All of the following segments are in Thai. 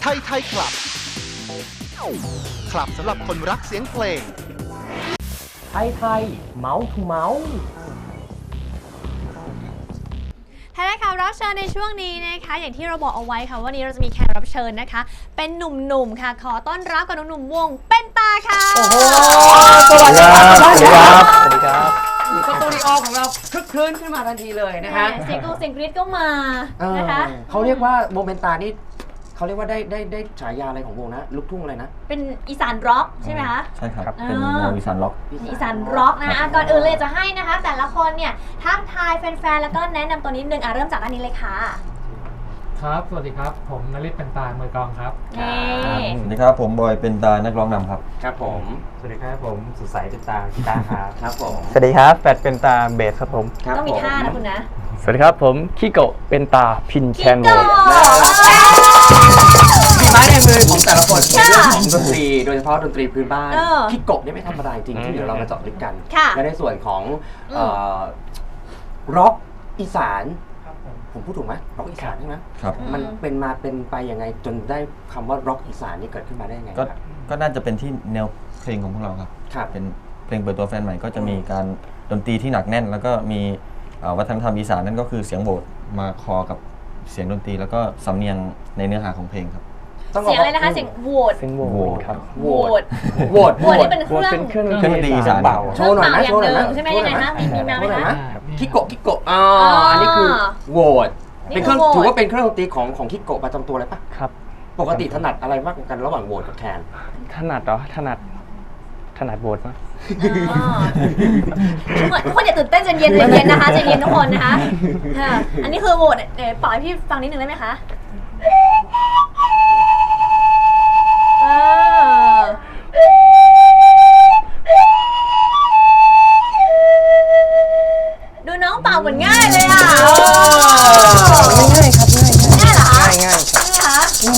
ไทยไทยคลับ คลับสำหรับคนรักเสียงเพลง ไทยไทยเมาส์ทูเมาส์ไทยได้ข่าวรับเชิญในช่วงนี้นะคะ อย่างที่เราบอกเอาไว้ค่ะว่าวันนี้เราจะมีแขกรับเชิญนะคะ เป็นหนุ่มๆค่ะ ขอต้อนรับกับหนุ่มๆวง เป็นตาค่ะ โอ้โหสวัสดีครับ คลึกคลื้นขึ้นมาทันทีเลยนะฮะเสียงกรีดเสียงกรี๊ดก็มาเออนะคะ เขาเรียกว่าโมเมนตานี่เขาเรียกว่าได้ได้ได้ฉายาอะไรของวงนะลูกทุ่งอะไรนะ เป็นอีสานร็อกใช่ไหมคะ ใช่ครับอ่าเป็นแนวอีสานล็อกอีสานร็อกนะอะก่อนอื่นเลยจะให้นะคะ แต่ละคนเนี่ยทักทายแฟนๆแล้วก็แนะนำตัวนิดนึงอะเริ่มจากอันนี้เลยค่ะ ครับ สวัสดีครับ ผมนริศเป็นตามือกลองครับนี่สวัสดีครับผมบอยเป็นตานักร้องนำครับ ครับผม สวัสดีครับผมสุดใสเป็นตากีตาร์ครับครับผม สวัสดีครับแปดเป็นตาเบสครับผม ครับต้องมีผท่านะคุณนะสวัสดีครับผมคิโกะเป็นตาพินแคนโวโก้มีไม้ในมือของแต่ละคนในเรื่องของดนตรี โดยเฉพาะดนตรีพื้นบ้านเออพี่กบเนี่ยไม่ธรรมดาจริงที่เดี๋ยวเรามาเจาะลึกกันค่ะและในส่วนของอืมเอ่อร็อกอีสาน ผมพูดถูกไหมร็อกอีสานใช่ไหมครับ มันเป็นมาเป็นไปยังไงจนได้คำว่าร็อกอีสานนี่เกิดขึ้นมาได้ยังไงก็ครับ ก็น่าจะเป็นที่แนวเพลงของพวกเราครับครับ เป็นเพลงเปิดตัวแฟนใหม่ก็จะมีการดนตรีที่หนักแน่น แล้วก็มีเอ่อวัฒนธรรมอีสานนั่นก็คือเสียงโบสมาคอกับเสียงดนตรี แล้วก็สำเนียงในเนื้อหาของเพลงครับต้องบเสีอยกงว่าอะไรนะคะเสียงโหวตซึ่งโหวโหวตตครับโหวตโหโหววตตโหวตนี่เป็นเครื่องเป็นเครื่องเครื่องดนตรีอีสาน เบา โชว์หน่อยนะเคโชรื่ว์องหน่อยเป่าอย่างหนึ่นะงใช่ไหมยังไงคะมีมีมาไหมโชว์หน่อยคะนะ คิโกะคิโกะอ๋ออ๋ออัอันนี้คือโหวตนี่เป็นเครื่องคือโหวต ถือว่าเป็นเครื่องดนตรีของของคิโกะประจำตัวเลยปะครับ ปกติถนัดอะไรมากกว่ากันระหว่างโหวตกับแคนถนัดเหรอ ถนัด ถนัดโหวตมั้ยอ๋อทุกคนทุกคนอย่าตื่นเต้นใจเย็นใจเย็นนะคะใจเย็นทุกคนนะคะค่ะอันนี้คือโหวตเดี๋ยวปล่อยให้พี่ฟังนิดนึงได้ไหมคะเออ เป่าเหมือนง่ายเลยอะง่ายครับง่ายง่ายเหรอคะง่ายง่ายครับนี่คะโอ้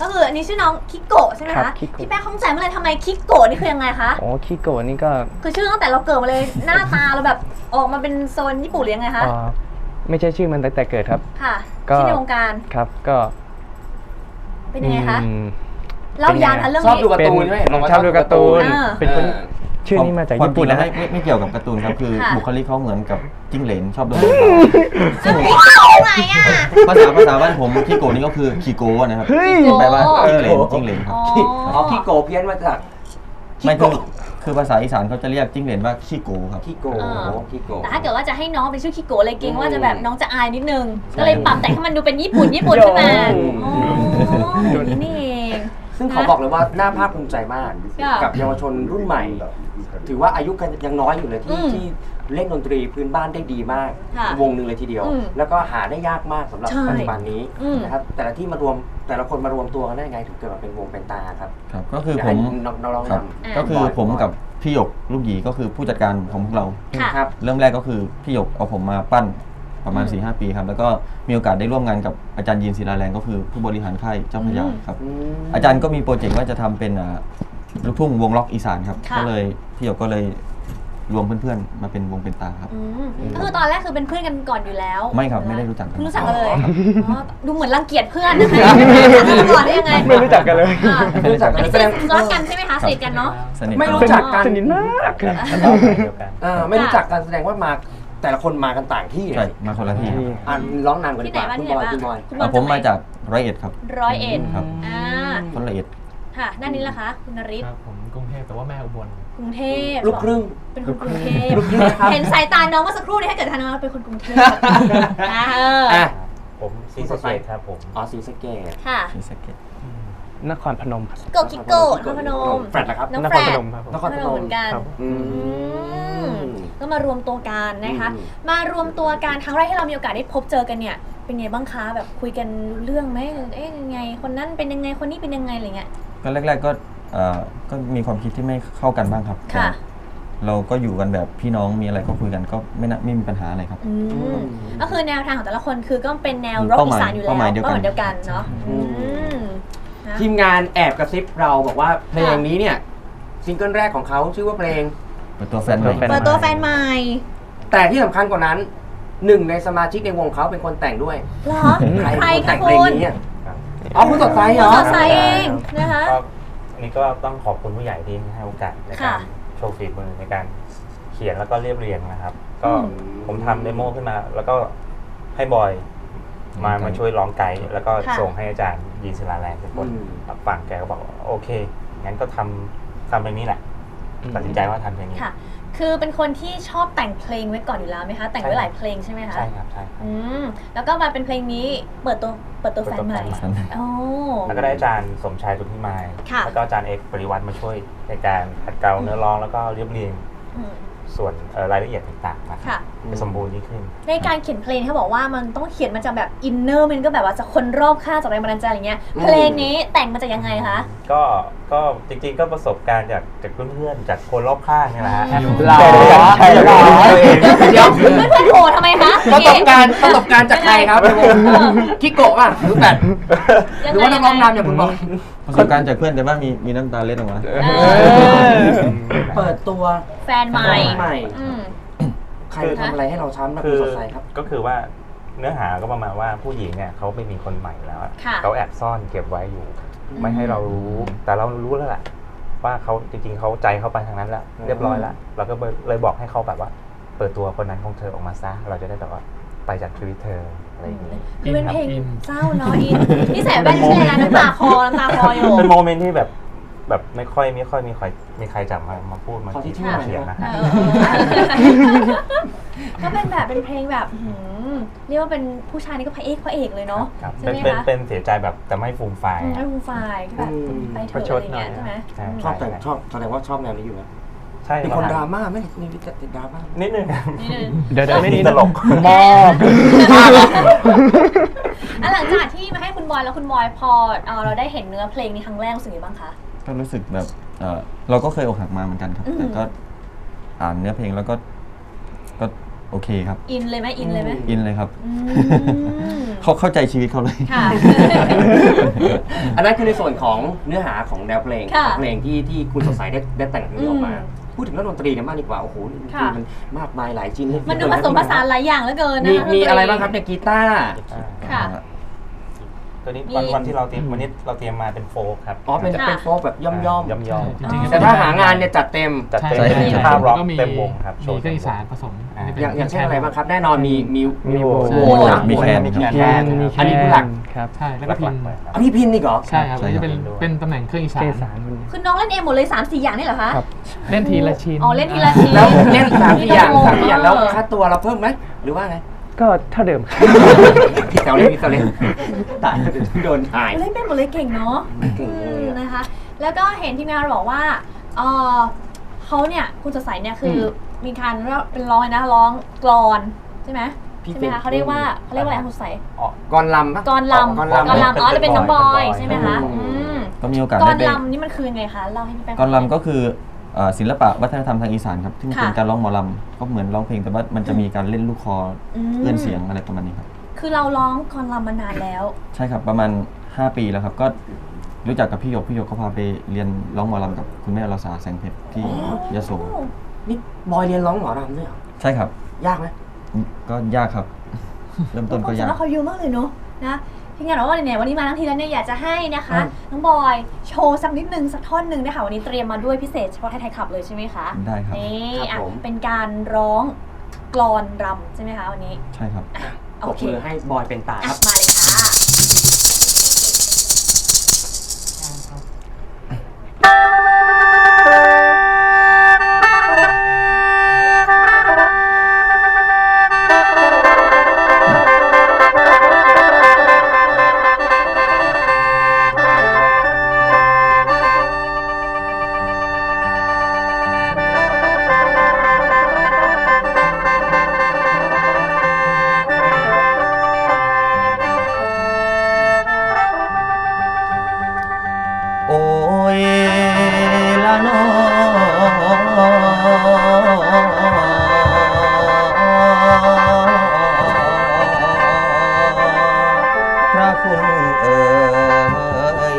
ก็คืออันนี้ชื่อน้องคิโกะใช่ไหมครัคะบคิโกะพี่แป้งข้องใจเมื่อไรทำไมคิโกะนี่คือยังไงคะอ๋อคิโกะนี่ก็คือชื่อตั้งแต่เราเกิดมาเลยหน้าตาเราแบบออกมาเป็นโซนญี่ปุ่นหรือยังไงคะเอ่อไม่ใช่ชื่อมันตั้งแต่เกิดครับ ค่ะก็ชื่อในวงการครับก็ เป็นยังไงคะอืมเล่ายานคะเรื่องชอบนี้ดูการ์เป็นตูนใช่ไหมบอกว่าชอบดูการ์ตูนอ่าเป็นคนเออ ชื่อนี้มาจากความญี่ปุ่นจริงนะแล้วไม่ไม่ไม่เกี่ยวกับการ์ตูนครับ คือค่ะบุคลิกเขาเหมือนกับจิ้งเหลนชอบโดนแล้วพี่โกะไหนอะภาษาภาษาบ้านผมขี้โกนี่ก็คือขี้โกนะครับเฮ้ยแปลว่าจิ้งเหลนจิ้งเหลนครับอ๋ออ๋อคิโกะเพี้ยนมาจากไม่คิคือโกะคือภาษาอีสานเขาจะเรียกจิ้งเหลนว่าขี้โกครับคิโกะคิโกะแต่ถ้าเกิดว่าจะให้น้องเป็นชื่อคิโกะเลยเกรงว่าจะแบบอืมน้องจะอายนิดนึงใช่ก็เลยปรับแต่งให้มันดูเป็นญี่ปุ่นญี่ปุ่นขึ้นมาอืมอ๋ออย่างนี้นี่เองซึ่งขอบอกเลยว่าน่าภาคภูมิใจมากค่ะกับเยาวชนรุ่นใหม่ ถือว่าอายุกันยังน้อยอยู่เลยอืที่มที่เล่นดนตรีพื้นบ้านได้ดีมาก ค่ะวงหนึ่งเลยทีเดียว อืมแล้วก็หาได้ยากมากสำหรับใช่ปัจจุบันนี้อืม นะครับแต่ละที่มารวมแต่ละคนมารวมตัวกันได้ยังไงถึงเกิดมาเป็นวงเป็นตาครับครับก็คืออยากผให้มน้องน้องๆครับนำก็คือผมกับพี่หยกลูกหยีก็คือผู้จัดการของพวกเรา ค่ะ ครับ เริ่มแรกก็คือพี่หยกเอาผมมาปั้นประมาณอืม4-5หปีครับ แล้วก็มีโอกาสได้ร่วมงานกับอาจารย์ยินศิลาแรงก็คือผู้บริหารค่ายเจ้าพระยาอืมครับอืมอาจารย์ก็มีโปรเจกต์ว่าจะทำเป็นอ่าลูกทุ่งวงล็อกอีสานครับ ค่ะ ก็เลย พี่หยกก็เลยรวมเพื่อนๆ มาเป็นวงเป็นตาครับ อืมก็คือตอนแรกคือเป็นเพื่อนกันก่อนอยู่แล้วไม่ครับไม่ได้รู้จักกัน เพิ่งรู้จักกันเลยอ๋อดูเหมือนรังเกียจเพื่อนนะคะไม่รู้จักกันมาก่อนได้ยังไงไม่รู้จักกันเลย อะไม่รู้จักกันอันนี้แสสดนิงทรักกันใช่ไหมคะสนิทกันเนาะ สนิทไม่รู้ครับจักกันสนิทมากเดียวกัน เออไม่รู้จักกันแสดงว่ามาแต่ละคนมากันต่างที่ใช่มาคนละที่ครับอ่านร้องนำกันดีที่กไหนว่าบ้างคุณที่ไหนบอยบ้างคุณบอยคุณบอ่าอยผมมาจากร้อยเอ็ดครับ ร้อยเอ็ดครับอ่า คนละเอียด ค่ะ ด้านนี้ล่ะคะ คุณนริศครับผมกรุงเทพแต่ว่าแม่อุบลกรุงเทพลูกครึ่ง เป็นคนกรุงเทพลูกครึ่งนะครับ เห็นสายตาน้องเมื่อสักครู่นี้ถ้าเกิดทานน้องเป็นคนกรุงเทพอ่าเอออะผมซีสะเกตครับผมอ๋อสีสะเกตค่ะที่สะเก็ตนครพนมครับ โกกิโกะนครพนม แฟลตนะครับ น้องนแฟครรพดนมครับผม นครพนมเหมือนกัน ครับ อือืมมก็มารวมตัวกันนะคะ อืม มารวมตัวกันครั้งแรกที่เรามีโอกาสได้พบเจอกันเนี่ย เป็นไงบ้างคะแบบคุยกันรู้เรื่องไหมเอ๊ะยังไง คนนั้นเป็นยังไงคนนี้เป็นยังไงอะไรเงี้ย ก็แรก ๆ ก็เอ่อก็มีความคิดที่ไม่เข้ากันบ้างครับค่ะ แต่เราก็อยู่กันแบบพี่น้องมีอะไรก็คุยกันก็ไม่น่าไม่มีปัญหาอะไรครับ อืมก็คือแนวทางของแต่ละคนคือก็เป็นแนวร็อกเป้าอีหมายสานอยู่แล้วเป้าหมายเดียวกัน เดียวกันเนาะอือืมมนะ ทีมงานแอบกระซิบเราบอกว่าเพลงนี้เนี่ยซิงเกิลแรกของเขาชื่อว่าเพลง เปิดตัวแฟนใหม่ เปิดเปิดตัวแฟนใหม่แต่ที่สำคัญกว่านั้นหนึ่งในสมาชิกในวงเขาเป็นคนแต่งด้วย เหรอ ใครใครเป็นคนแต่คะงเพลคุงณนี้อะ อ๋อคุณสดใสเหรคุณอสดใสเองนะคะก็อันนี้ก็ต้องขอบคุณผู้ใหญ่ที่ให้โอกาสในค่ะการโชว์ฝีมือในการเขียนแล้วก็เรียบเรียงนะครับ ก็อืมผมทำเดโมขึ้นมา แล้วก็ให้บอยมาร้องไกด์มาช่วยร้องไกด์แล้วก็ค่ะ ส่งให้อาจารย์ยีนศิลาแรงเป็นคนอืม รับฟังแกก็บอกว่าโอเคงั้นก็ทำทำเพลงนี้แหละตัดสินใจว่าทำเพลงนี้ ค่ะ คือเป็นคนที่ชอบแต่งเพลงไว้ก่อนอยู่แล้วไหมคะ แต่งไว้หลายเพลงใช่ไหมคะ ใช่ครับใช่ครับอืม แล้วก็มาเป็นเพลงนี้เปิดตัวเปิดตัวแฟนใหม่เปิดตัวแฟนใหม่ โอ้ แล้วก็ได้อาจารย์สมชายสุทธิมายค่ะ แล้วก็อาจารย์เอกปริวัติมาช่วยในการขัดเกลาเนื้อร้องแล้วก็เรียบเรียงอืมส่วนเอ่อรายละเอียดต่างๆนะคค่ะรับให้สมบูรณ์ยิ่งขึ้น ในการเขียนเพลงเขาบอกว่ามันต้องเขียนมาจากแบบอินเนอร์มันก็แบบว่าจากคนรอบข้างจากแรงบันดาลใจอะไรเงี้ย อืม เพลงนี้แต่งมาจากยังไงคะ ก็ก็จริงๆก็ประสบการณ์จากจากเพื่อนๆจากคนรอบข้างนี่แหละฮะหรอใช่หรอเดี๋ยวเพื่อนเพื่อนๆโหทำไมคะประสบการณ์ประสบการณ์จากใครครับเออคิโกะป่ะหรือแบบยังหรือไงว่านักร้องนำอย่างคุณบอกประสบการณ์จากเพื่อนแต่ว่ามีมีน้ำตาเล็ดออกมาเออเปิดตัวแฟนใหม่แฟนใหม่อืมใครทำอะไรให้เราช้ำนะคืคุณอสดใสครับ ก็คือว่าเนื้อหาก็ประมาณว่าผู้หญิงเนี่ยเขาไม่มีคนใหม่แล้วอะค่ะเขาแอบซ่อนเก็บไว้อยู่อืม ไม่ให้เรารู้ แต่เรารู้แล้วแหละว่าเขาจริงๆเขาใจเขาไปทางนั้นแล้วอืมเรียบร้อยแล้วเราก็เลยบอกให้เขาแบบว่า เปิดตัวคนนั้นของเธอออกมาซะเราจะได้แบบว่าไปจากชีวิตเธออะไรอย่างนี้คือเป็นเพลงอินเศร้าเนาะอินนี่ใส่แว่นใช่ไหมคะน้ำตาคลอน้ำตาคลออยู่เป็นโมเมนต์ที่แบบ แบบไม่ค่อยไม่ค่อยมีใครมีใครจับมามาพูดมาขอที่คิดชื่อมาเขียนนะเอฮะอก็เป็นแบบเป็นเพลงแบบหืมเรียกว่าเป็นผู้ชายนี่ก็พระเอกพระเอกเลยเนาะครับใช่เป็นไหมเป็นคะเป็นเสียใจแบบแต่ไม่ฟูมไฟายอืมไอ้ฟูมไฟล์ก็แบบอืม ไปเถประอะชอะดไรอย่างเงี้ยหน่อยใช่ไหมใช่อืมชอบแต่งชอบแสดงว่าชอบแนวนี้อยู่นะใช่เป็นรับคนดราม่าไหมมีติดติดดราม่า นิดนึงครับนิดนึงเดี๋ยวเดี๋ยวไม่นี่ตลก มอบอะหลังจากที่มาให้คุณบอยแล้วคุณบอยพอเอ่อเราได้เห็นเนื้อเพลงนี้ครั้งแรกรู้สึกยังไงบ้างคะ ก็รู้สึกแบบเอ่อเราก็เคยอกหักมาเหมือนกันครับ อืม แต่ก็อ่านเนื้อเพลงแล้วก็ก็โอเคครับ อินเลยไหมอินเลยไหมอินเลยครับ อืมเขาเข้าใจชีวิตเขาเลย ค่ะ อันนั้นคือในส่วนของเนื้อหาของแนวเพลงค่ะของเพลงที่ที่คุณสดใสได้ได้แต่งเพลงนี้ออกมา อืมพูดถึงเรื่องดนตรีเนี่ยมากดีกว่าโอ้โหดนตค่ะรีมันมากมายหลายชิ้นมันดูผสมผสานหลายอย่างเหลือเกินนะมีคะมีดนตอะไรบ้างครับเนี่ยกีตาร์ ค่ะ ตัวนี้มีวันวันที่เราเตรียมวันนี้เราเตรียมมาเป็นโฟล์คครับอ๋อเป็นค่ะเป็นโฟล์แบบย่อมย่อมย่อมย่อมจริงๆ แต่ถ้าหางานเนี่ยจัดเต็ม จัดเต็มใช่ เป็นใช่ภาพร็อกก็มีเต็มวงครับโชมีว์เครื่องอีสานผสมอ่า นนี้ป็อย่างอย่างเช่นอะไรบ้างครับ แน่นอนมีมีมีโบโหวตนะมีแคนมีครับแคนแคน มีอันนี้คือหลักครับใช่ แล้วก็พินหลัๆเลยครับอันนี้พินนี่เหรอ ใช่ครับใช่อันครันี้บเป็นเป็นตำแหน่งเครื่องอีสาเกนสารมัน คือน้องเล่นเองหมดเลย 3 4 อย่างนี่เหรอคะ ครับ เล่นทีละชิ้นอ๋อ เล่นทีละชิ้นแล้วเล่นสามสี่อย่างโอ้โหสามสี่อย่างแล้วค่าตัวเราเพิ่มไหมหรือว่าไง ก็เท่าเดิมครับ พี่แซวเล่นพี่แซวเล่นตายโดนถ่าย เล่นเป็นหมดเลยเก่งเนาะเก่งเลยอืมอะนะคะ แล้วก็เห็นทีมงานบอกว่าเออเขาเนี่ยคุณสดใสเนี่ยคืออมีการเรียกเป็นร้องเลยนะร้องกลอนใช่ไหมพี่ใช่ไหมคะเขาเรียกว่าเขาเรียกว่าอะไรคุณสดใสกรลำปะกลลำ กรกลลำลำอ๋อจะเป็นน้องบอยเป็นบอยใช่ไหมคะอืมอืมก็มีโอกาสกลได้ไปลำนี่มันคือไงคะเล่าให้พี่แป้งกลอนลำก็คือเอ่อ ศิลปะวัฒนธรรมทางอีสานครับที่งค่ะเป็นการร้องหมอลำก็เหมือนร้องเพลงแต่ว่ามันจะมีการเล่นลูกคออมเอื้อนเสียงอะไรประมาณนี้ครับคือเราร้องกลลำมานานแล้ว ใช่ครับประมาณ 5 ปีแล้วครับก็รู้จักกับพี่หยกพี่หยกก็พาไปเรียนร้องหมอลำกับคุณแม่ราษาแสงเพชรที่ยโสนี่บอยเรียนร้องหมอรำด้วยเหรอใช่ครับ ยากไหมก็ยากครับ เริ่มต้นก็ยากความสามารถเขาเยอะมากเลยเนาะนะ พี่งานบอกว่าเนี่ยวันนี้มาทั้งทีแล้วเนี่ยอยากจะให้นะคะอืมน้องบอยโชว์สักนิดนึงสักท่อนหนึ่งนะคะวันนี้เตรียมมาด้วยพิเศษเฉพาะไทยไทยขับเลยใช่ไหมคะได้ครับนี่อะเป็นการร้องกลอนรำใช่ไหมคะวันนี้ใช่ครับโอปรบเคมือให้บอยเป็นตาอะครับ มาเลยค่ะ ระคุณเอ่ย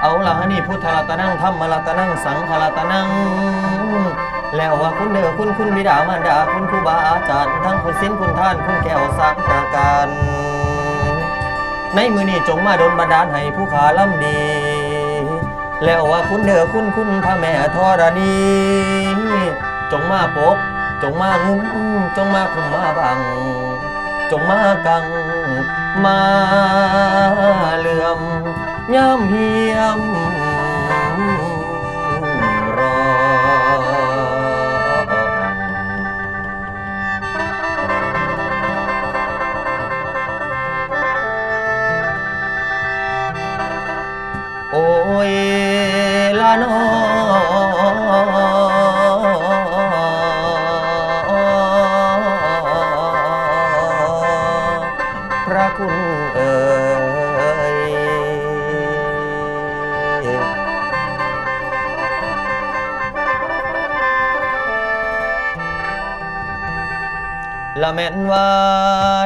เอาละนี่พุทธรัตนังธรรมรัตนังสังฆรัตนังแล้วว่าคุณเด้อคุณคุณบิดามารดาคุณครูบาอาจารย์ทั้งคุณสิ้นคุณท่านคุณแก้วสังประการในมือนี้จงมาดนบันดาลให้ผู้ขาล่ำดี แล้วว่าคุณเด้อคุณคุณพระแม่ธรณี จงมาปก จงมางุ้มจงมาคุมมาบัง จงมากัง มาเหลื่อมย่ำเหียม ละแม่นว่า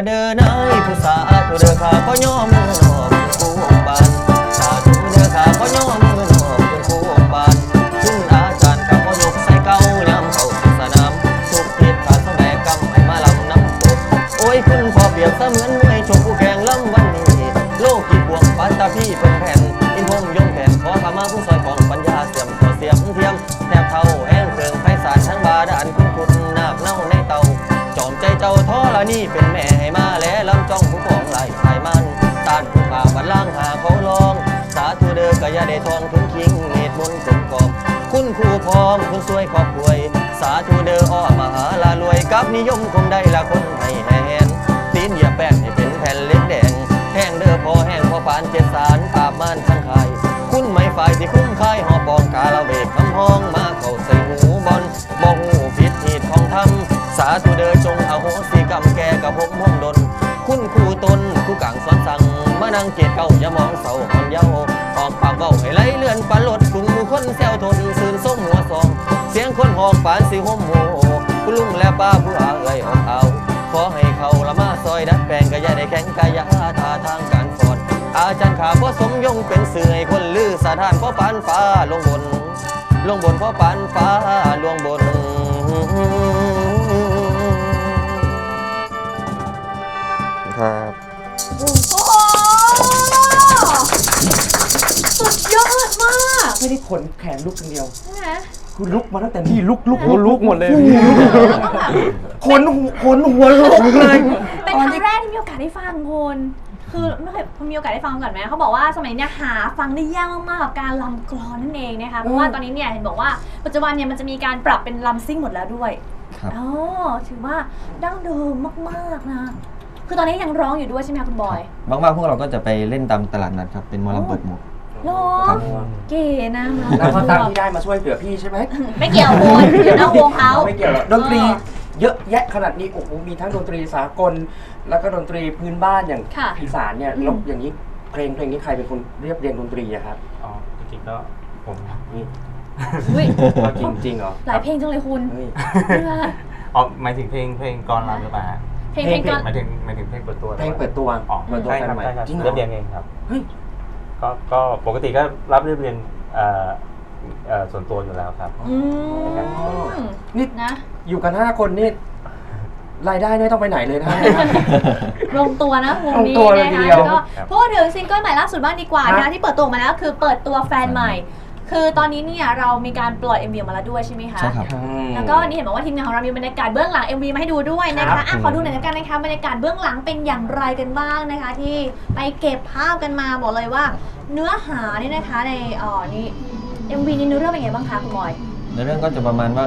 เดินนายผู้สาธุเด้อข้าขอย่อมือนอบผู้บานสาธุเด้อข้าขอย่อมือนอบผู้บานคุณอาจารย์ข้าขอยกใส่เก้ายามเข้าสู่สนามทุกทิศขาดสมัยกกำให้มาลำน้ำตกโอ้ยคุณพอเปรียบเสมือนมวยชมผู้แข่งลำวันนี้ โลกกี่พวงปัตตาพี่เพิ่น ยาได้ทองถึงคิงเมตมนกลมกอบคุณครูพร้อมคุณสวยขอบควย สาธุเดออ้อมหาลารวยกับนิยมคงได้ละคนให้แหนตีนเหยียบแป้งให้เป็นแผ่นเล็กแดงแห้งเด้อพอแห้งพอปานเจ็ดสารปาบม่านข้างคายคุณไม่ฝ่ายที่คุ้มค่ายหอปองกาละเวกคำห้องมาเข้าใส่หูบอลมองหูผิดหีดของทำสาธุเดอ สั่งมางเกตเก้าอย่ามองเศร้าคนเย้าออกปากเบ้าให้ไหลเลื่อนปันลดกลุ่มมูคนแซวทนสื่นส้มหัวซอง เสียงคนหอกปานสิห่มโหคุณลุงและป้าผู้อาเอ่ยออกเอาขอให้เขาละมาซอยดัดแปลงกะยาได้แข็งกายาท่าทางการฟอนอาจารย์ขาพ่อสมยงเป็นเสื่อให้คนลือสถานพ่อปานฟ้าลงบน ลงบนพ่อปานฟ้าลวงบน ไม่ได้ขนแขนลุกอย่างเดียว ใช่ไหมคือลุกมาตั้งแต่นี่ลุกลุกโอ้ลุกหมดเลยขนหัวขนหัวลุกเลยเป็นครั้งแรกที่มีโอกาสได้ฟังคุณคือไม่เคยมีโอกาสได้ฟังมาก่อนไหมเขาบอกว่าสมัยเนี้ยหาฟังได้ยากมากๆกับการลำกลอนนั่นเองนะคะเพราะว่าตอนนี้เนี่ยเห็นบอกว่าปัจจุบันเนี่ยมันจะมีการปรับเป็นลำซิ่งหมดแล้วด้วยครับอ๋อถือว่าดั้งเดิมมากๆนะคือตอนนี้ยังร้องอยู่ด้วยใช่ไหมคะคุณบอยบางๆพวกเราก็จะไปเล่นตามตลาดนัดครับเป็นหมอลำเปิดหมวก หรอครับเก๋นะแล้วก็ตังค์ที่ได้มาช่วยเหลือพี่ใช่ไหมไม่เกี่ยวคุณอยู่นอกวงเขา ไม่เกี่ยวหรอกดนตรีเยอะแยะขนาดนี้โอ้โหมีทั้งดนตรีสากล แล้วก็ดนตรีพื้นบ้านอย่างค่ะอีสานเนี่ยอืม แล้วอย่างนี้เพลงเพลงนี้ใครเป็นคนเรียบเรียงดนตรีอะครับอ๋อจริงๆก็ผมนี่อุ้ยเอาจริงจริงๆเหรอหลายเพลงจังเลยคุณเฮ้ยอ๋อหมายถึงเพลงเพลงกรรำหรือเปล่าฮะเพลงเพลงก่อน หมายถึงหมายถึงเพลงเปิดตัวหรือเพลงปาเปิดตัวอ๋อเปิดตัวใช่แฟนครับใหม่ใช่ครับจริงเหรอเรียบเรียงเองครับ เฮ้ย ก็ก็ปกติก็รับเรียบเรียงเอ่อเอ่อส่วนตัวอยู่แล้วครับ อืมนี่นะอยู่กันห้าคนนี่รายได้ไม่ต้องไปไหนเลยนะ ลงตัวนะวงนี้ลงตัวเลยนะทีคะเดียวแล้วก็พูดถึงซิงเกิลใหม่ล่าสุดบ้างดีกว่าครันะบที่เปิดตัวออกมาแล้วคือเปิดตัวแฟนใหม่ คือตอนนี้เนี่ยเรามีการปล่อย MV ออกมาแล้วด้วยใช่ไหมคะใช่ครับ แล้วก็วันนี้เห็นบอกว่าทีมงานของเรามีบรรยากาศเบื้องหลัง MV มาให้ดูด้วยนะครัคะบ อะขอดูหน่อยละกันนะคะบรรยากาศเบื้องหลังเป็นอย่างไรกันบ้างนะคะ ที่ไปเก็บภาพกันมาบอกเลยว่า เนื้อหานี่นะคะในเอ่อนี่ MV นี้เนื้อเรื่องเป็นไงบ้างคะคุณบอย ในเรื่องก็จะประมาณว่า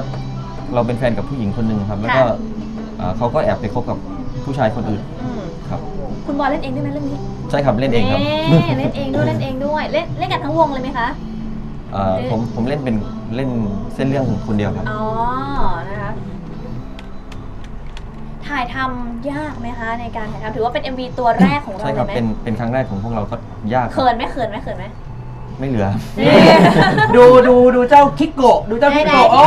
เราเป็นแฟนกับผู้หญิงคนหนึ่งครับ แล้วก็ค่ะ เอ่อเขาก็แอบไปคบกับผู้ชายคนอื่นอืมครับ คุณบอยเล่นเองด้วยไหมเรื่องนี้ใช่ครับเล่นเองครับ เล่นเองด้วยเล่นเองด้วยเล่นเล่นกันทั้งวงเลยไหมคะ เอ่อผมผมเล่นเป็นเล่นเส้นเรื่องคนเดียวครับ อ๋อ นะคะ ถ่ายทำยากไหมคะในการถ่ายทำถือว่าเป็น MV ตัวแรกของเราใช่เลครับยไหมเป็นเป็นครั้งแรกของพวกเราก็ยากครับเขินไหมเขินไหมเขินไหม ไม่เหลือ ดูดูดูเจ้าคิกโกะดูเจ้าคิกโกะไหนๆโอ้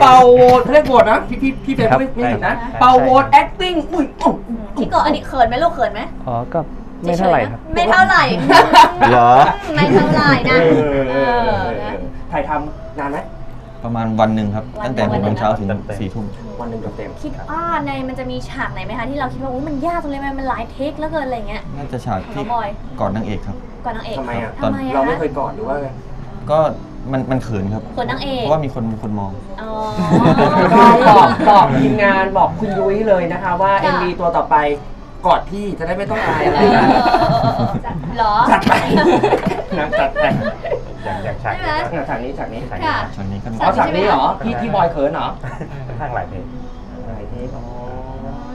เป่าโหวตเขาเรียกโหวตนะพี่พี่พี่เฟรมครับไม่ไม่ผิดนะใช่เป่าโหวต acting อุ้ยอุ๊ยที่เกิดอันนี้เขินไหมลูกเขินไหม อ๋อก็ ไม่เท่าไหร่ครับ ไม่เท่าไหร่เหรอ ไม่เท่าไหร่นะเออเอเอออเอนะอถ่ายทำนานไหม ประมาณวันหนึ่งครับวันตั้งแต่หกโมงเช้าถึงเต็มๆสี่ทุ่ม วันหนึ่งเต็มคิดว่าในมันจะมีฉากไหนไหมคะที่เราคิดว่าอู้มันยากจังเลยมันมันหลายเทคแล้วเกินอะไรเงี้ย น่าจะฉากของน้ที่องบอยกอดนางเอกครับ ก่อนนางเอกทำไมอะทำไมอะเราไม่คะเคยกอดหรือว่าไงก็มันมันเขินครับเขินนางเอกเพราะว่ามีคนมีคนมองอ๋อก็บอกบอกทีมงานบอกคุณยุ้ยเลยนะคะว่าค่ะ MV ตัวต่อไป กอดพี่จะได้ไม่ต้องอายอะไรเออเหรอ จัดไปนะจัดไปอย่างอย่างฉากใช่ไหมนี้ฉากนี้ฉากนี้ฉากนี้ค่ะฉากนี้ก็อ๋อฉากนี้เหรอพี่ที่บอยเขินเหรอค่อนข้างหลายเพลงหลายเทคอ๋อ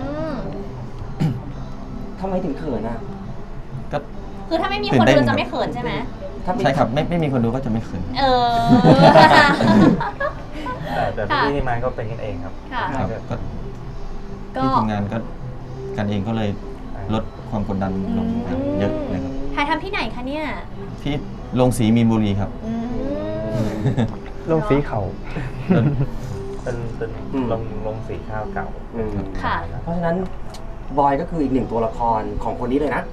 อืมทำไมถึงเขินอะก็ คือถ้าไม่มีตื่คนนเต้นดูครัจะบไม่เขินใช่ไหมถ้าไม่ใช่ครับไม่ไม่มีคนดูก็จะไม่เขิน เออ แต่แต่ค่ะที่นี่มันก็เป็นกันเองครับ ค่ะ ครับก็ก็ที่ทีมงานก็ กันเองก็เลยลดความกดดันลงกันเยอะเลยครับถ่ายทำที่ไหนคะเนี่ย ที่ลงสีมีนบุรีครับ อืม ลงสีเขาเป็นเป็นลงลงสีข้าวเก่า อืมค่ะ เพราะฉะนั้นบอยก็คืออีกหนึ่งตัวละครของคนนี้เลยนะ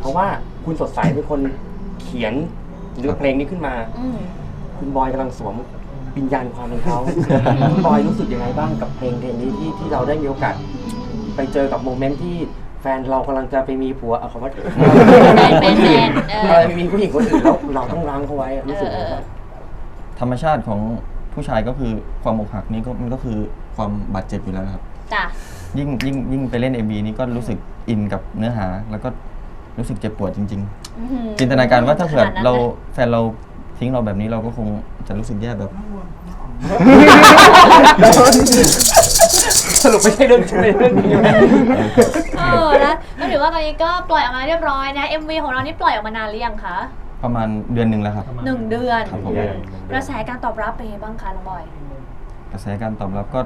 เพราะว่าคุณสดใสเป็นคนเขียนเรื่องเพลงนี้ขึ้นมา อืม คุณบอยกำลังสวมวิญญาณความเป็นเขา คุณบอยรู้สึกยังไงบ้างกับเพลงเพลงนี้ที่ที่เราได้มีโอกาส ไปเจอกับโมเมนต์ที่แฟนเรากำลังจะไปมีผัวเอาคำว่าแมนแมนแมนเออเออ ไปมีผู้หญิงคนอื่นแล้วเราต้องรั้งเขาไว้อะรู้สึกยังไงบ้าง ธรรมชาติของผู้ชายก็คือความอกหักนี่ก็มันก็คือความบาดเจ็บอยู่แล้วครับ จ้ะ ยิ่งยิ่งยิ่งไปเล่น MV นี้ก็รู้สึกอินกับเนื้อหา แล้วก็รู้สึกเจ็บปวดจริง อื้อหือๆ จินตนาการว่าถ้าเผื่อขนดนั้นเราลยแฟนเราทิ้งเราแบบนี้เราก็คงจะรู้สึกแย่แบบ สรุปไม่ใช่เรื่องในเรื่องนี้ไหมเออแล้วก็ถือว่าตอนนี้ก็ปล่อยออกมาเรียบร้อยนะ MV ของเรานี่ปล่อยออกมานานหรือยังคะประมาณเดือนหนึ่งแล้วครับ หนึ่งเดือนครับผม กระแสการตอบรับเป็นไงบ้างคะน้องบอย กระแสการตอบรับก็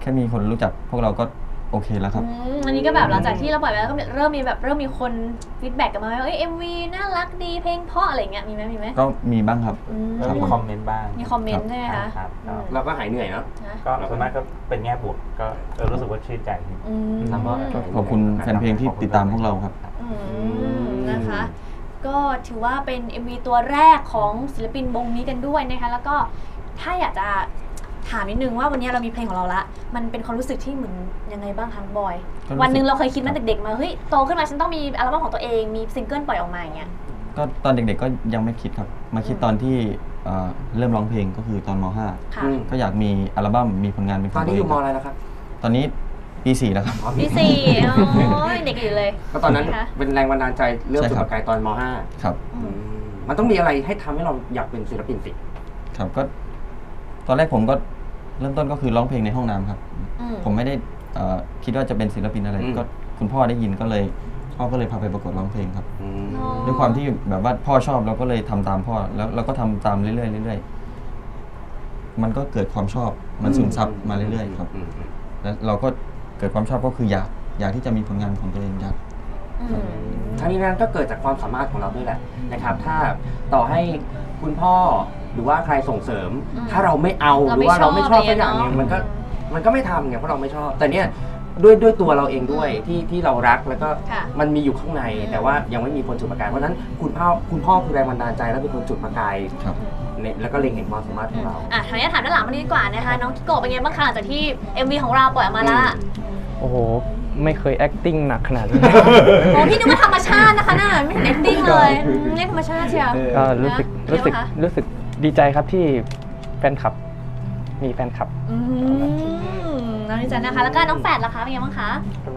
แค่มีคนรู้จักพวกเราก็ โอเคแล้วครับ อืมอันนี้ก็แบบหลังจากที่เราปล่อยไปแล้วก็เริ่มมีแบบเริ่มมีคนฟีดแบ็กกลันมาว่าเอ้ย MV น่ารักดีเพลงเพราะอะไรเงี้ยมีไหมมีไหมก็มีบ้างครับ อืมครับมีผมคอมเมนต์บ้าง มีคอมเมนต์ใช่ไหมคะครับ อืมเราก็หายเหนื่อยเนาะ นะก็ส่วนมากก็เป็นแง่บวกก็เออรู้สึกว่าชื่นใจ อืม แล้วก็ ขอบคุณแฟนเพลงที่ติดตามพวกเราครับ อืมนะคะ ก็ถือว่าเป็น MV ตัวแรกของศิลปินวงนี้กันด้วยนะคะ แล้วก็ถ้าอยากจะ ถามนิดนึงว่าวันนี้เรามีเพลงของเราละ มันเป็นความรู้สึกที่เหมือนยังไงบ้างคะน้องบอย ก็รู้สึก วันหนึ่งเราเคยคิดมาเด็กๆมาเฮ้ยโตขึ้นมาฉันต้องมีอัลบั้มของตัวเองมีซิงเกิลปล่อยออกมาอย่างเงี้ย ก็ตอนเด็กๆก็ยังไม่คิดครับ มาคิดตอนที่เอ่อเริ่มร้องเพลงก็คือตอนม ค่ะอืม .5 ก็อยากมีอัลบั้มมีผลงานเป็นขตอองนตัวนี้เอองยู่มอะไรแล้วครับตอนนี้ปีสี่แล้วครับ อ๋อปีสี่โอ้ยเด็กอยู่เลย ก็ตอนนั้นนะคะ เป็นแรงบันดาลใจเรื่องใช่จุดครัปบระกายตอนมครับ อืม .5 มันต้องมีอะไรให้ทำให้เราอยากเป็นศิลปินสิ ครับก็ ตอนแรกผมก็เริ่มต้นก็คือร้องเพลงในห้องน้ำครับ อืม ผมไม่ได้เอ่อคิดว่าจะเป็นศิลปินอะไร อืม ก็คุณพ่อได้ยินก็เลยพ่อก็เลยพาไปประกวดร้องเพลงครับ อืมอ๋อ ด้วยความที่แบบว่าพ่อชอบเราก็เลยทำตามพ่อแล้วเราก็ทำตามเรื่อยๆเรื่อยๆมันก็เกิดความชอบมันซึมซับมาเรื่อยๆครับ อืมอืมแล้วเราก็เกิดความชอบก็คืออยากอยากที่จะมีผลงานของตัวเองอยาก อืม ทั้งนี้นั้นก็เกิดจากความสามารถของเราด้วยแหละนะครับ ถ้าต่อให้คุณพ่อ หรือว่าใครส่งเสริม อืมถ้าเราไม่เอาหเรารือไม่ว่าเราไม่ชอบชอบสักอย่างอะไรเนี่ยเนอะมันก็มันก็ไม่ทำไงเพราะเราไม่ชอบ แต่เนี่ยด้วยด้วยตัวเราเองด้วยที่ที่เรารักแล้วก็ค่ะมันมีอยู่ข้างใน อืม แต่ว่ายังไม่มีคนจุดประกายเพราะฉะนั้นคุณพ่อคุณพ่อคือแรงบันดาลใจและเป็นคนจุดประกายครับ ในแล้วก็เล็งเห็นความสามารถของเรา อะทางนี้ถามด้านหลังมาดีกว่านะคะ น้องกิโกะเป็นไงบ้างคะหลังจากที่ MV ของเราปล่อยออกมาละโอ้โห ไม่เคย acting หนักขนาดนี้ โอ้พี่นึกว่าธรรมชาตินะคะน่าไม่เห็น acting เลยอืมเล่นธรรมชาติเชียวเออก็รู้สึกนะรู้สึกเป็นไงบ้างคะรู้สึก ดีใจครับที่แฟนคลับ มีแฟนคลับ อืมน้องดิจันนะคะ แล้วก็น้องแฝดล่ะคะเป็นไงบ้างคะ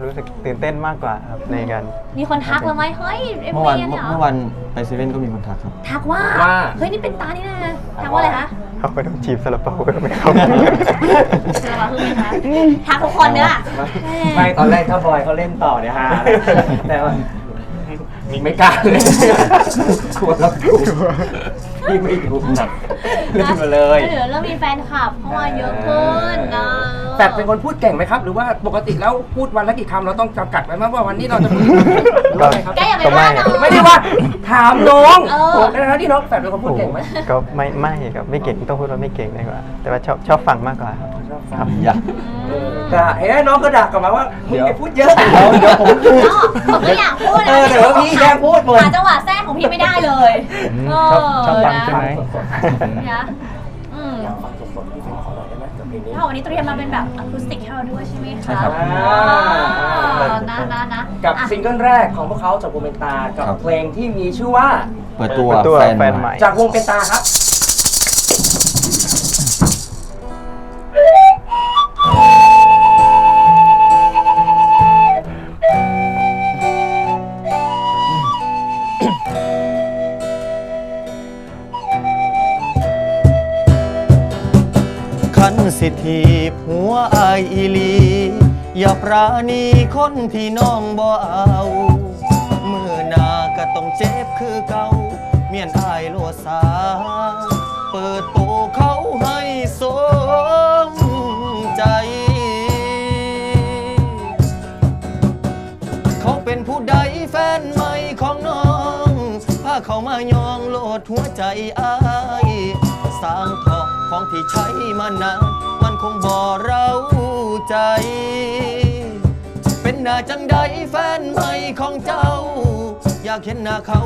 รู้สึกตื่นเต้นมากกว่าครับในการมีคนทักเราไหมเฮ้ยเมื่อ MV วานเนี่ยเหรอเมื่อวานไปเซเว่นก็มีคนทักครับ ทักว่า ว่า เฮ้ยนี่เป็นตานี่นะทักว่าอะไรคะเขาไปต้องจีบซาลาเปากันไหมครับ เจอมาคือไงคะทักทุกคนเนี่ยไม่ตอนแรกถ้าบอยเขาเล่นต่อเนี่ยฮะแต่ว่าไม่กล้าเลยกลัวเราดู พี่ไม่ดูหนักเล่นมาเลยเดี๋ยวเริ่มมีแฟนคลับเข้ามาเยอะขึ้นนะแฟดเป็นคนพูดเก่งไหมครับ หรือว่าปกติแล้วพูดวันละกี่คำเราต้องจำกัดไว้ไหมว่าวันนี้เราจะพูดหรือว่าไงครับ แกอย่าไปว่าน้อง ไม่ได้ว่าถามน้องเออ ผมนะที่น้องแฟดเป็นคนพูดเก่งไหมก็ไม่ไม่ครับไม่เก่งต้องพูดว่าไม่เก่งดีกว่า แต่ว่าชอบชอบฟังมากกว่าครับครับ อย่า ด่าเห็นไหมน้องก็ด่ากลับมาว่ามึงอย่าพูดเยอะเดี๋ยวผมน้องผมก็อยากพูดนะเออเดี๋ยวพี่แย่งพูดหมด หาจังหวะแทรกของพี่ไม่ได้เลยชอบชอบฟังใช่ไหม นะอืมอยากฟังสดๆพี่เนี่ยได้ไหมถ้าวันนี้เตรียมมาเป็นแบบอะคูสติกให้เราด้วยใช่ไหมคะใช่ครับ อ่านะนะนะกับอะ ซิงเกิลแรกของพวกเขาจากวงเป็นตา กับครับ เพลงที่มีชื่อว่า เปิดตัวเปิดตัวแฟนใหม่ม่จากวงเป็นตาครับ สิทธีหัวอายอีลี อย่าปราณีคนที่น้องบ่เอามือหนาก็ต้องเจ็บคือเก่า เมียนอายโลสา เปิดโตเขาให้สมใจ เขาเป็นผู้ใดแฟนใหม่ของน้องพาเขามายองโลดหัวใจอาย สร้างท ของที่ใช้มานานมันคงบ่เราใจ เป็นหน้าจังใดแฟนใหม่ของเจ้า อยากเห็นหน้าเขา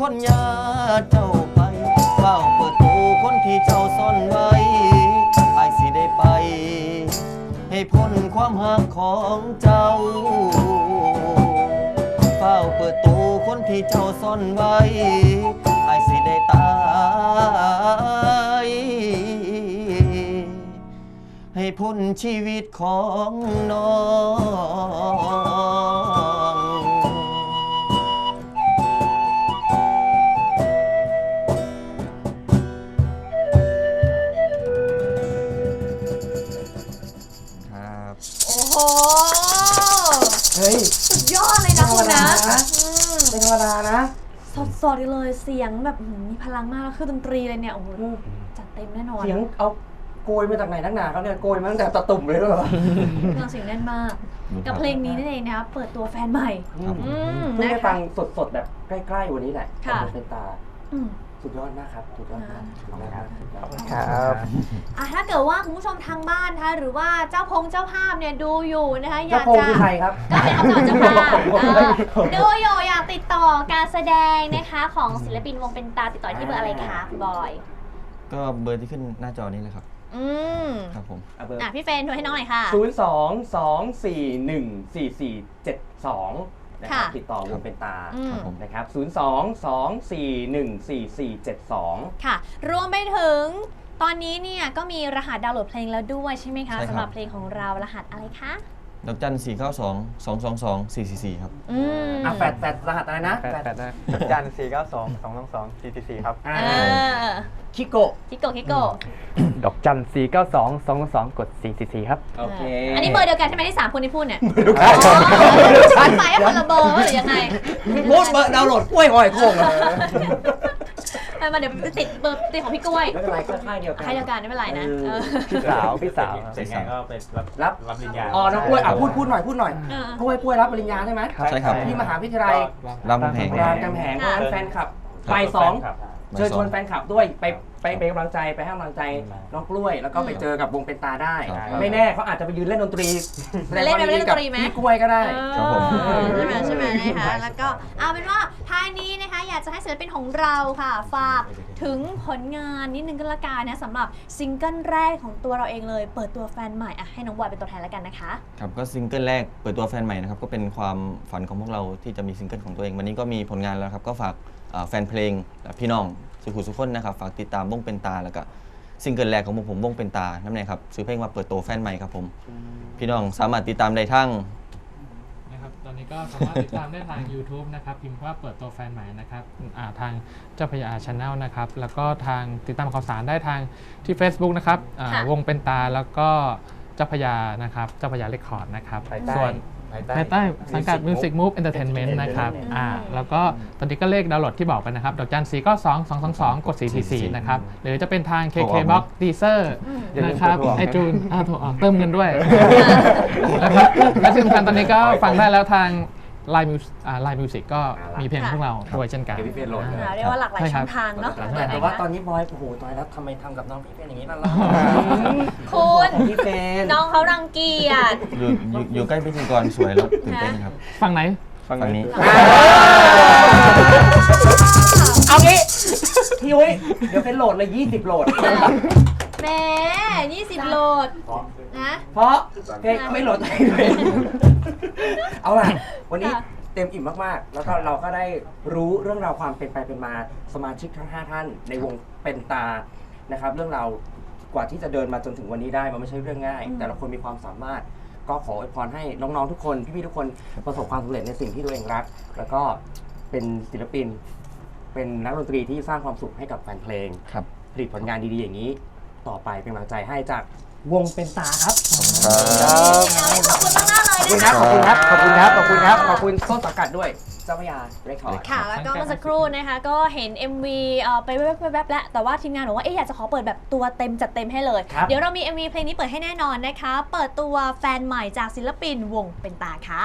คนยาเจ้าไปเฝ้าเปิดตูคนที่เจ้าซ่อนไว้ไอสิได้ไป ให้พ้นความหักของเจ้าเฝ้าเปิดตูคนที่เจ้าซ่อนไว้ไอสิได้ตาย ให้พ้นชีวิตของน้อง ครับ โอ้โห เฮ้ย สุดยอดเลยนะคุณนะไม่ธรรมดานะสดสดๆเลยเสียงแบบหืมมีพลังมากแล้วคือดนตรีเลยเนี่ย โอ้โห จัดเต็มแน่นอน เสียงเอา โกยมาจากไหนนักหนาเขาเนี่ยโกยมาตั้งแต่ตะตุ่มเลยเหรอเครื่องเสียงแน่นมาก กับเพลงนี้นั่นเองนะคะเปิดตัวแฟนใหม่ครับ อืมเพิ่งนะได้คะฟังสดๆแบบใกล้ ๆ วันนี้แหละค่ะ ของเป็นตา อืม สุดยอดมากครับ สุดยอดมากสุดยอดมากสุดยอดมาก ครับ อะถ้าเกิดว่าคุณผู้ชมทางบ้านนะคะหรือว่าเจ้าพงเจ้าภาพเนี่ยดูอยู่นะคะอากเจ้ายพงจะคือใครครับก็เป็นคำตอบเจ้าภาพเออดูอยู่อยากติดต่อการแสดงนะคะ ของศิลปินวงเป็นตาติดต่อที่เบอร์อะไรคะคุณบอย ก็เบอร์ที่ขึ้นหน้าจอนี้เลยครับ อืมครับผมอะเบอร์ อะพี่เฟรนโทรให้น้องหน่อยค่ะศูนย์สองสองสี่หนึ่งสี่สี่เจ็ดสองนะครับ ค่ะ ติดต่อวงเป็นตา อืมนะครับศูนย์สองสองสี่หนึ่งสี่สี่เจ็ดสองค่ะ รวมไปถึงตอนนี้เนี่ยก็มีรหัสดาวน์โหลดเพลงแล้วด้วยใช่ไหมคะใช่ครับ สำหรับเพลงของเรารหัสอะไรคะ ดอกจันสี่เก้าสองสองสองสองสี่สี่สี่ครับ อืมอะแฟดแฟดรหัสอะไรนะแปดแปดได้ จันสี่เก้าสองสองสองสองสี่สี่สี่ครับ อ่าเออคิโกะคิโกะคิโกะดอกจันสี่เก้าสองสองสองกดสี่สี่สี่ครับ โอเคอันนี้เบอร์เดียวกันใช่ไหมที่สามคนที่พูดเนี่ยใช่ชัดไปให้คนละเบอร์หรือยังไงพูดเบอร์ดาวน์โหลดกล้วยหอยโค้งอะ ไปมาเดี๋ยวติดเบอร์ติดของพี่กล้วยไม่เป็นไรก็ค่ายเดียวกัน ใครเดียวกันไม่เป็นไรนะเออเออพี่สาวพี่สาวเสร็จไงก็ไปรับรับ รับปริญญาอ๋อ น้องกล้วย อะ พูดพูดหน่อย พูดหน่อยเออ กล้วยกล้วยรับปริญญาใช่ไหมใช่ครับ ที่มหาวิทยาลัยรามคำแหง รามคำแหงเพราะฉะนั้นแฟนคลับไปสอง เชิญชวนแฟนคลับด้วยไปไปเป็นกำลังใจไปให้กำลังใจน้องกล้วย แล้วก็ไปเจอกับวงเป็นตาได้ ครับไม่แน่เขาอาจจะไปยืนเล่นดนตรีไปเล่นไปเล่นดนตรีไหม พี่กล้วยก็ได้ ครับผม เออใช่ไหมใช่ไหมนะคะแล้วก็เอาเป็นว่าท้ายนี้นะคะ อยากจะให้ศิลปินของเราค่ะฝากถึงผลงานนิดนึงก็แล้วกันนะสำหรับซิงเกิลแรกของตัวเราเองเลย เปิดตัวแฟนใหม่อะให้น้องบอยเป็นตัวแทนแล้วกันนะคะ ครับก็ซิงเกิลแรกเปิดตัวแฟนใหม่นะครับก็เป็นความฝันของพวกเราที่จะมีซิงเกิลของตัวเองวันนี้ก็มีผลงานแล้วครับก็ฝากอ่า แฟนเพลงและพี่น้องสุขุสุขคนนะครับฝากติดตามวงเป็นตาแล้วก็ซิงเกิลแรกของผมผมวงเป็นตานั่นเองครับซื้อเพลงมาเปิดตัวแฟนใหม่ครับผม พี่น้องสามารถติดตามได้ทั้งนะครับ ตอนนี้ก็สามารถติดตามได้ทาง YouTube นะครับ พิมพ์ว่าเปิดตัวแฟนใหม่นะครับอ่าทางเจ้าพระยาชาแนลนะครับ แล้วก็ทางติดตามข่าวสารได้ทางที่ Facebook นะครับอ่าค่ะ วงเป็นตาแล้วก็เจ้าพระยานะครับ เจ้าพระยาเรคคอร์ดนะครับภายใต้ส่วน ภายใต้ภายใต้สังกัด Music Move Entertainment นะครับ Entertainment อ่าแล้วก็ตอนนี้ก็เลขดาวน์โหลดที่บอกไปนะครับ ดอกจันสีก็2 2 2 2 กด 4 4 4 นะครับ หรือจะเป็นทาง KK Box Deezer นะครับไอจูนอ่าถูกออกเติมเงินด้วยนะครับและที่สำคัญตอนนี้ก็ฟังได้แล้วทาง Line Music อ่า Line Music ก็มีเพลงพวกเราด้วยเช่นกันเดี๋ยวพี่เฟรนโหลดเลยอ่าเรียกว่าหลากหลายใช่คช่รัอบงทางเนาะแต่แต่ว่าตอนนี้บอยโอ้โหตายแล้วทำไมทำกับน้องพี่เป็นอย่างนี้ล่ะล่ะคุณพี่เฟรนน้องเขารังเกียจอยู่อยู่อยู่ใกล้พิธีกรสวยแล้วตื่นเต้นครับฟังไหนฟังฝั่งนี้นี้เอางี้พี่ยุ้ยเดี๋ยวเป็นโหลดเลย20โหลด แหม20โหลดนะ เพราะเพลงไม่โหลดให้เลยเอาล่ะ วันนี้ค่ะเต็มอิ่มมากๆ แล้วก็เราก็ได้รู้เรื่องราวความเป็นไปเป็นมาสมาชิกทั้ง 5 ท่าน ในวงเป็นตานะครับ เรื่องราวกว่าที่จะเดินมาจนถึงวันนี้ได้มันไม่ใช่เรื่องง่าย แต่ละคนมีความสามารถก็ขออวยพรให้น้องๆทุกคนพี่ๆทุกคนประสบความสำเร็จในสิ่งที่ตัวเองรัก แล้วก็เป็นศิลปิน เป็นนักดนตรีที่สร้างความสุขให้กับแฟนเพลงครับผลิตผลงานดีๆอย่างนี้ ต่อไปเป็นกำลังใจให้จากวงเป็นตาครับขอบคุณมากๆเลยขอบคุณนะครัคะบขอบคุณครับ ขอบคุณครับ ขอบคุณครับ ขอบคุณต้นสังกัดด้วยเจ้าพระยาเรคคอร์ด ค่ะแล้วก็เมื่อสักครู่นะคะก็เห็น MV เอ่อไปแวบๆๆแล้วแต่ว่าทีมงานบอกว่าเอ๊ะอยากจะขอเปิดแบบตัวเต็มจัดเต็มให้เลย ครับ เดี๋ยวเรามี MV เพลงนี้เปิดให้แน่นอนนะคะ เปิดตัวแฟนใหม่จากศิลปินวงเป็นตาค่ะ